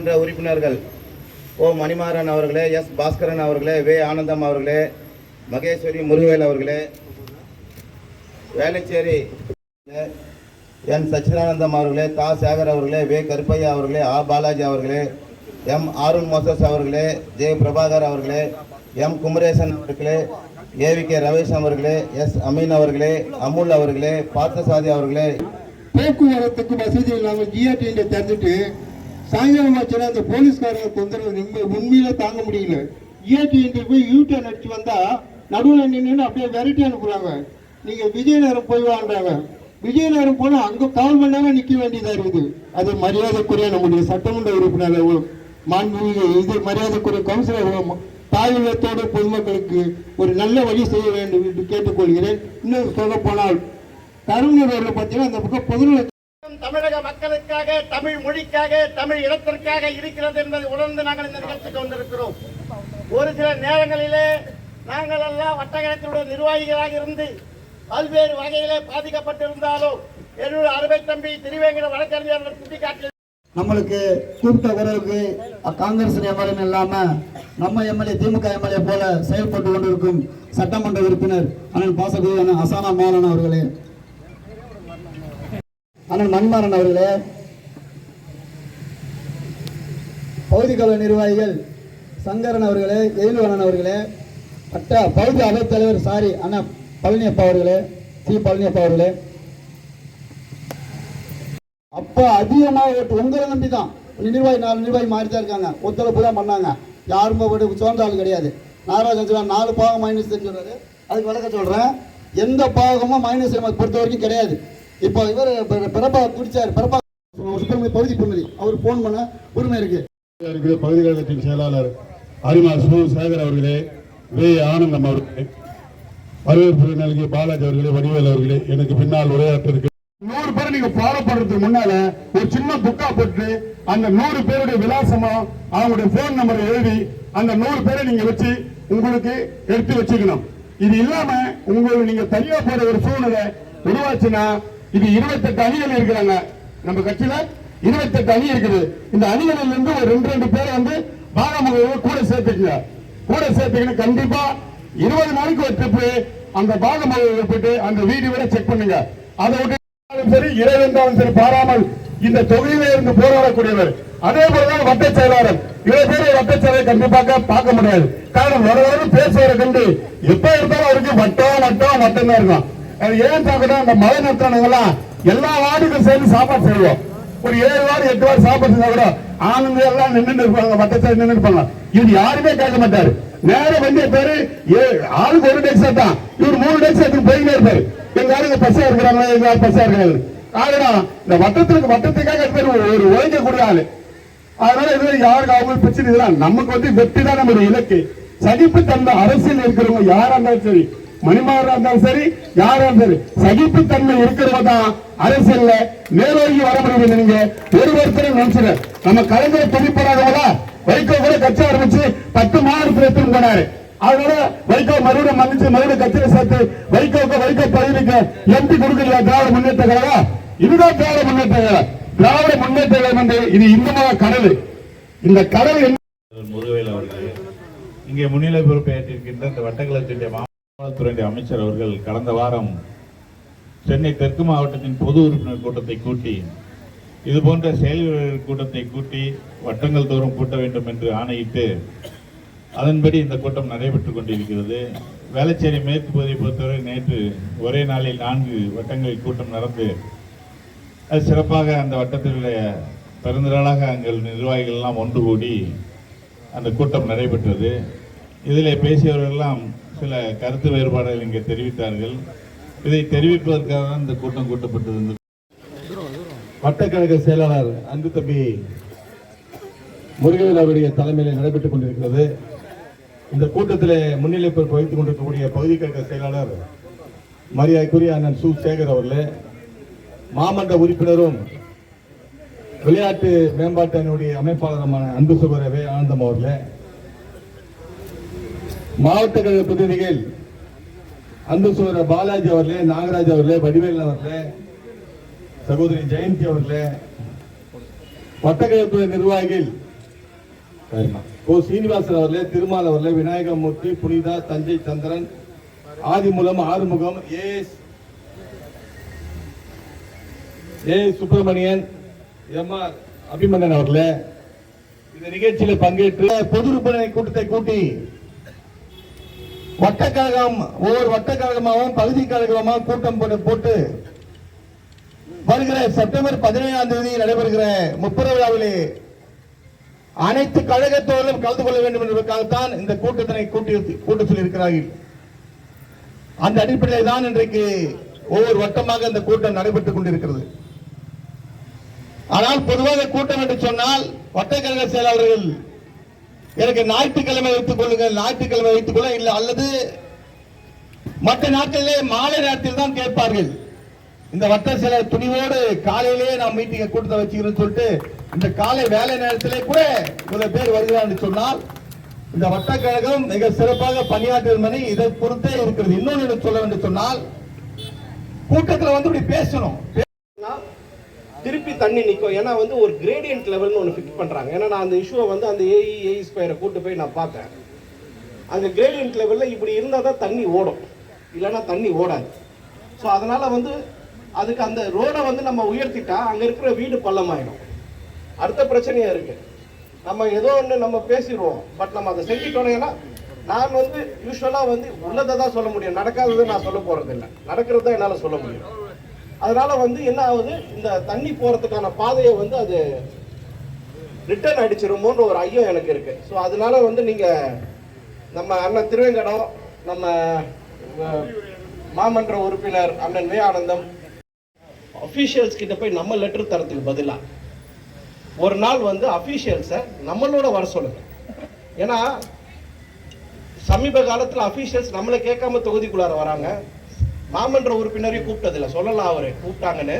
மன்ற உறுப்பினர்கள் ஓ மணிமாறன் அவர்களே எஸ் பாஸ்கரன் அவர்களே வே ஆனந்தம் அவர்களே மகேஸ்வரி முருகவேல் அவர்களே வேளச்சேரி என் சச்சிதானந்தம் அவர்களே தா. சேகர் அவர்களே வே. கருப்பையா அவர்களே ஆ. பாலாஜி அவர்களே எம். ஆருண் மோசஸ் அவர்களே ஜெய பிரபாகர் அவர்களே எம். குமரேசன் அவர்களே ஏவி கே. ரமேஷ் அவர்களே எஸ். அமீன் அவர்களே அமுல் அவர்களே பார்த்தசாதி அவர்களே. போக்குவரத்துக்கு வசதி இல்லாமல் ஜிஆர்டி தெரிஞ்சுட்டு சாயங்காலம் ஆச்சுன்னா அந்த போலீஸ்காரங்க தொந்தரவு நிம்ம- உண்மையில தாங்க முடியல. ஜிஆர்டி போய் யூ அடிச்சு வந்தா நடுவில் நின்று அப்படியே விரட்டி அனுப்புறாங்க. நீங்க விஜயநகரம் போய் வாங்குறாங்க விஜயநகரம் போனா அங்க கால் மணி நேரம் நிக்க வேண்டியதா இருக்குது. அது மரியாதைக்குரிய நம்முடைய சட்டமன்ற உறுப்பினர் மாண்புமிகு இது மரியாதைக்குரிய கவுன்சிலர் தாயுள்ளத்தோடு பொதுமக்களுக்கு ஒரு நல்ல வழி செய்ய வேண்டும் என்று கேட்டுக்கொள்கிறேன். இன்னும் சொல்ல போனால் கருணர் அவர்கள் பார்த்தீங்கன்னா அந்த பக்கம் பொதுநல தமிழக மக்களுக்காக தமிழ் மொழிக்காக தமிழ் இனத்திற்காக இருக்கிறது என்பதை உணர்ந்து நாங்கள் இந்த நிகழ்ச்சிக்கு வந்திருக்கிறோம். ஒரு சில நேரங்களிலே நாங்கள் எல்லாம் வட்டகரத்தினுடைய நிர்வாகிகளாக இருந்து பல்வேறு வகையிலே பாதிக்கப்பட்டிருந்தாலும் என்னுடைய அருமை தம்பி திருவேங்கட வழக்கறிஞர் சுட்டிக்காட்டி நம்மளுக்கு கூப்பிட்ட உறவுக்கு காங்கிரஸ் எம்எல்ஏ இல்லாம நம்ம எம்எல்ஏ திமுக எம்எல்ஏ போல செயல்பட்டு கொண்டிருக்கும் சட்டமன்ற உறுப்பினர் அண்ணன் பாசகுரு அசானா மோகன் அவர்களே. அண்ணன் மண்மாறன் அவர்களே பகுதி கழக நிர்வாகிகள் சங்கரன் அவர்களே எயிலுவனன் அவர்களே பட்ட பகுதி அவைத்தலைவர் சாரி அண்ணா பழனியப்பா அவர்களே சி பழனியப்பா அவர்களே. அப்ப அதிகமாக ஓட்டு உங்களை நம்பி தான் நிர்வாகி நாலு நிர்வாகி மாறி தான் இருக்காங்க. ஒத்துழைப்பு தான் பண்ணாங்க. யாரும் போட்டு சோர்ந்த ஆள் கிடையாது. நாராஜன் சொல்றாரு நாலு பாகம் மைனஸ் சொல்றாரு. அதுக்கு விளக்க சொல்றேன். எந்த பாகமும் மைனஸ் பொறுத்த வரைக்கும் கிடையாது. இப்போ இவர் பிறப்பா துடிச்சார் பிறப்பா சுப்பிரமணிய பகுதி பொன்மதி அவர் போன் பண்ண உரிமை இருக்கு. இருக்கிற பகுதி கழகத்தின் செயலாளர் அரிமா சு சேகர் அவர்களே வே. ஆனந்தம் அவர்களே வரவேற்பு நல்கிய பாலாஜி அவர்களே வடிவேல் அவர்களே எனக்கு பின்னால் உரையாற்ற இருக்கு நூறு பேரை நீங்க ஃபாலோ பண்றதுக்கு முன்னால ஒரு சின்ன புக்கா போட்டு அந்த நூறு பேருடைய விலாசமா அவங்களுடைய போன் நம்பரை எழுதி அந்த நூறு பேரை நீங்க வச்சு உங்களுக்கு எடுத்து வச்சுக்கணும். இது இல்லாம உங்களுக்கு நீங்க தனியா போற ஒரு சூழ்நிலை உருவாச்சுன்னா இது இருபத்தெட்டு அணிகள் இருக்கிறாங்க. நம்ம கட்சியில இருபத்தெட்டு அணி இருக்குது. இந்த அணிகளில் இருந்து ஒரு ரெண்டு ரெண்டு பேரை வந்து பாகமுக கூட சேர்த்துக்கங்க. கூட சேர்த்துக்கணும் கண்டிப்பா இருபது நாளைக்கு ஒரு ட்ரிப்பு அந்த பாகமுக போயிட்டு அந்த வீடியோட செக் பண்ணுங்க. அதை விட்டு இருந்தாலும் சரி இறைவென்றாலும் சரி பாராமல் இந்த தொகுதியில இருந்து போராடக்கூடியவர். அதே போலதான் வட்ட செயலாளர். இவ்வளவு பேர் வட்ட செயலை கண்டிப்பாக பார்க்க முடியாது. காரணம் வர வர பேசுவதை கண்டு எப்ப இருந்தாலும் அவருக்கு வட்டம் வட்டம் வட்டம் தான் இருக்கும். ஏன் பார்க்கணும் அந்த மத நடத்தினவங்கலாம் எல்லா வார்டுக்கும் சேர்ந்து சாப்பாடு செய்வோம். ஒரு ஏழு வாரம் எட்டு வாரம் சாப்பாடு செஞ்சா கூட ஆனந்த எல்லாம் நின்று இருப்பாங்க வட்டத்தை நின்று இருப்பாங்க. இவர் யாருமே கேட்க மாட்டாரு. நேர வண்டிய பேரு ஏ- ஆளுக்கு ஒரு டேக்ஸ் தான். இவர் மூணு டேக்ஸ் எடுத்து போயிட்டே இருப்பாரு. எங்க ஆளுங்க பசா இருக்கிறாங்க எங்க ஆள் பசா இருக்கிறாங்க காரணம் இந்த வட்டத்துக்கு வட்டத்துக்காக எடுத்து ஒரு ஒழுங்க கொடுக்காது அதனால இது யாருக்கு அவங்க பிரச்சனை இதெல்லாம் நமக்கு வந்து வெற்றி தான் நம்ம இலக்கு. சகிப்பு தந்த அரசியல் இருக்கிறவங்க யாரா இருந்தாலும் சரி மணிமாறா இருந்தாலும் சரி யாரா இருந்தாலும் சரி சகிப்பு தன்மை இருக்கிறவங்க தான் அரசியல்ல மேலோங்கி வர முடியும் நீங்க ஒரு ஒருத்தரும் நினைச்சுங்க. நம்ம கலைஞர் துணிப்படாதவங்கள வைகோ கூட கட்சி ஆரம்பிச்சு பத்து மாநிலத்தில் எடுத்துட்டு போனாரு. அதனால வைகோ மறுபடியும் மன்னிச்சு மறுபடியும் கட்சியில சேர்த்து வைகோக்கு வைகோ பதவிக்கு எம்பி கொடுக்கல திராவிட முன்னேற்ற கழகம். இதுதான் திராவிட முன்னேற்ற கழகம். திராவிட முன்னேற்ற கழகம் வந்து இது இந்து மத கடல். இந்த கடல் என்ன அவர்கள் இங்கே முன்னிலை பொறுப்பேற்றிருக்கின்ற இந்த வட்டக்கலத்தினுடைய மாவட்டத்துறை அமைச்சர் அவர்கள் கடந்த வாரம் சென்னை தெற்கு மாவட்டத்தின் பொது உறுப்பினர் கூட்டத்தை கூட்டி இது போன்ற கூட்டத்தை கூட்டி வட்டங்கள் தோறும் கூட்ட வேண்டும் என்று ஆணையிட்டு அதன்படி இந்த கூட்டம் நடைபெற்றுக் கொண்டிருக்கிறது. வேளச்சேரி மேற்கு பகுதியை பொறுத்தவரை நேற்று ஒரே நாளில் நான்கு வட்டங்களில் கூட்டம் நடந்து அது சிறப்பாக அந்த வட்டத்திலுடைய பெருந்திரளாக எங்கள் நிர்வாகிகள் எல்லாம் ஒன்று கூடி அந்த கூட்டம் நடைபெற்றது. இதில் பேசியவர்களெல்லாம் சில கருத்து வேறுபாடுகள் இங்கே தெரிவித்தார்கள். இதை தெரிவிப்பதற்காக தான் இந்த கூட்டம் கூட்டப்பட்டிருந்தது. வட்டக்கழக செயலாளர் அன்பு தம்பி முருகவேல் அவருடைய தலைமையில் நடைபெற்றுக் கொண்டிருக்கிறது. இந்த கூட்டத்தில் முன்னிலை பொறுப்பு வகித்துக் கொண்டிருக்கக்கூடிய பகுதி கழக செயலாளர் மரியாதைக்குரிய அண்ணன் சு. சேகர் அவர்களே மாமன்ற உறுப்பினரும் விளையாட்டு மேம்பாட்டு அணியுடைய அமைப்பாளருமான அன்பு சுபரவே ஆனந்தம் அவர்களே மாவட்ட கழக பிரதிநிதிகள் அன்பு சோர பாலாஜி அவர்களே நாகராஜ் அவர்களே வடிவேல் அவர்களே சகோதரி ஜெயந்தி அவர்களே வட்டக்கழகத்துறை நிர்வாகிகள் ஓ சீனிவாசன் அவர்களே திருமால் அவர்களே Vinayagamoorthy Punitha Thanjai Chandran Adhimoolam Arumugam A S A Subramanian M R Abhimannan அவர்களே இந்த நிகழ்ச்சியில் பங்கேற்று பொது கூட்டத்தை கூட்டி வட்டக்கழகம் ஒவ்வொரு வட்டக்கழகமாகவும் பகுதி கழகமாகவும் கூட்டம் போட்டு போட்டு வருகிற செப்டம்பர் பதினேழாம் தேதி நடைபெறுகிற முப்பது விழாவிலே அனைத்து கழகத்தோரும் கலந்து கொள்ள வேண்டும் என்பதற்காகத்தான் இந்த கூட்டத்தினை கூட்டி கூட்ட சொல்லியிருக்கிறார்கள். அந்த அடிப்படையில் தான் இன்றைக்கு ஒவ்வொரு வட்டமாக இந்த கூட்டம் நடைபெற்றுக் கொண்டிருக்கிறது. ஆனால் பொதுவாக கூட்டம் என்று சொன்னால் வட்டக்கழக செயலாளர்கள் எனக்கு ஞாயிற்றுக்கிழமை வைத்துக் கொள்ளுங்கள் ஞாயிற்றுக்கிழமை வைத்துக் கொள்ள இல்லை. அல்லது மற்ற நாட்களிலே மாலை நேரத்தில் தான் கேட்பார்கள். இந்த வட்ட சில துணிவோடு காலையிலேயே நான் மீட்டிங்கை கூட்டத்தை வச்சுக்கிறேன்னு சொல்லிட்டு இந்த காலை வேலை நேரத்திலே கூட இவ்வளவு பேர் வருகிறான்னு சொன்னால் இந்த வட்டக்கழகம் மிக சிறப்பாக பணியாற்றும் மணி இதை பொறுத்தே இருக்கிறது. இன்னொன்று சொல்ல வேண்டும் சொன்னால் கூட்டத்தில் வந்து இப்படி பேசணும். திருப்பி தண்ணி நிற்கும் ஏன்னா வந்து ஒரு கிரேடியன்ட் லெவல்னு ஒன்று ஃபிக்ஸ் பண்ணுறாங்க ஏன்னா நான் அந்த இஷ்யூவை வந்து அந்த ஏஇ ஏஇ ஸ்கொயரை கூட்டு போய் நான் பார்த்தேன். அந்த கிரேடியன்ட் லெவலில் இப்படி இருந்தால் தான் தண்ணி ஓடும். இல்லைன்னா தண்ணி ஓடாது. ஸோ அதனால் வந்து அதுக்கு அந்த ரோடை வந்து நம்ம உயர்த்திட்டா அங்கே இருக்கிற வீடு பள்ளமாயிடும். அடுத்த பிரச்சனையாக இருக்குது நம்ம ஏதோ ஒன்று நம்ம பேசிடுவோம். பட் நம்ம அதை செஞ்சுட்டோன்னா நான் வந்து யூஸ்வலாக வந்து உள்ளதை தான் சொல்ல முடியும். நடக்காததை நான் சொல்ல போகிறதில்ல நடக்கிறது தான் என்னால் சொல்ல முடியும். அதனால வந்து என்ன ஆகுது? இந்த தண்ணி போறதுக்கான பாதையை வந்து அது ரிட்டர்ன் அடிச்சிருமோன்ற ஒரு ஐயம் எனக்கு இருக்கு. ஸோ அதனால வந்து நீங்க நம்ம அண்ணன் திருவேங்கடம் நம்ம மாமன்ற உறுப்பினர் அண்ணன் வே ஆனந்தம் அஃபீஷியல்ஸ் கிட்ட போய் நம்ம லெட்டர் தரத்துக்கு பதிலாக ஒரு நாள் வந்து அஃபீஷியல்ஸை நம்மளோட வர சொல்லுங்க. ஏன்னா சமீப காலத்தில் அஃபீஷியல்ஸ் நம்மளை கேட்காம தொகுதிக்குள்ளார வராங்க. மாமன்ற உறுப்பினரையும் கூப்பிட்டதில்ல. சொல்லலாம் அவரு. கூப்பிட்டாங்கன்னு.